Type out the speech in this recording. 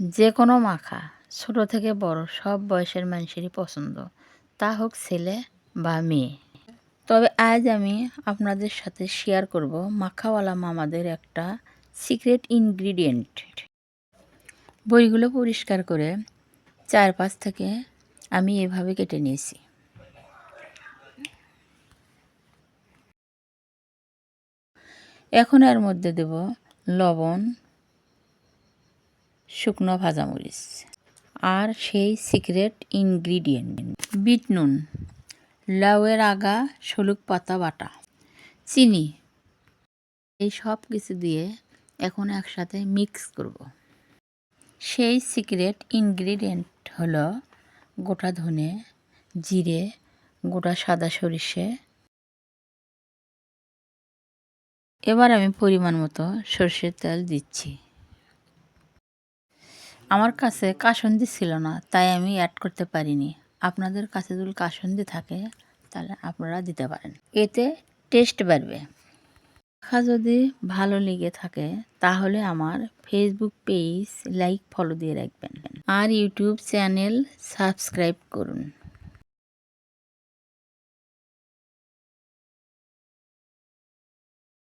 যে কোনো মাখা, ছোট থেকে বড়, সব বয়সের মানুষেরই পছন্দ। তা হোক ছেলে বা মেয়ে। তবে আজ আমি আপনাদের সাথে শেয়ার করব মাখাওয়ালা মামাদের একটা সিক্রেট ইনগ্রিডিয়েন্ট বড়িগুলো পরিষ্কার করে চারপাশ থেকে আমি এভাবে কেটে নিয়েছি। এখন এর মধ্যে দেব লবণ শুকনো ভাজামরিচ আর সেই সিক্রেট ইনগ্রিডিয়েন্ট। বিট নুন, লাউয়ের আগা, শলুক পাতা, বাটা, চিনি, এই সব কিছু দিয়ে এখন একসাথে মিক্স করব। সেই সিক্রেট ইনগ্রিডিয়েন্ট হলো গোটা ধনে, জিরে, গোটা সাদা সরিষে। এবার আমি পরিমাণ মতো সর্ষের তেল দিচ্ছি। আমার কাছে কাসন্দি ছিল না, তাই আমি অ্যাড করতে পারিনি। আপনাদের কাছে যদি কাসন্দি থাকে, তাহলে আপনারা দিতে পারেন। এতে টেস্ট বাড়বে। দেখা যদি ভালো লেগে থাকে, তাহলে আমার ফেসবুক পেজ লাইক ফলো দিয়ে রাখবেন। আর ইউটিউব চ্যানেল সাবস্ক্রাইব করুন।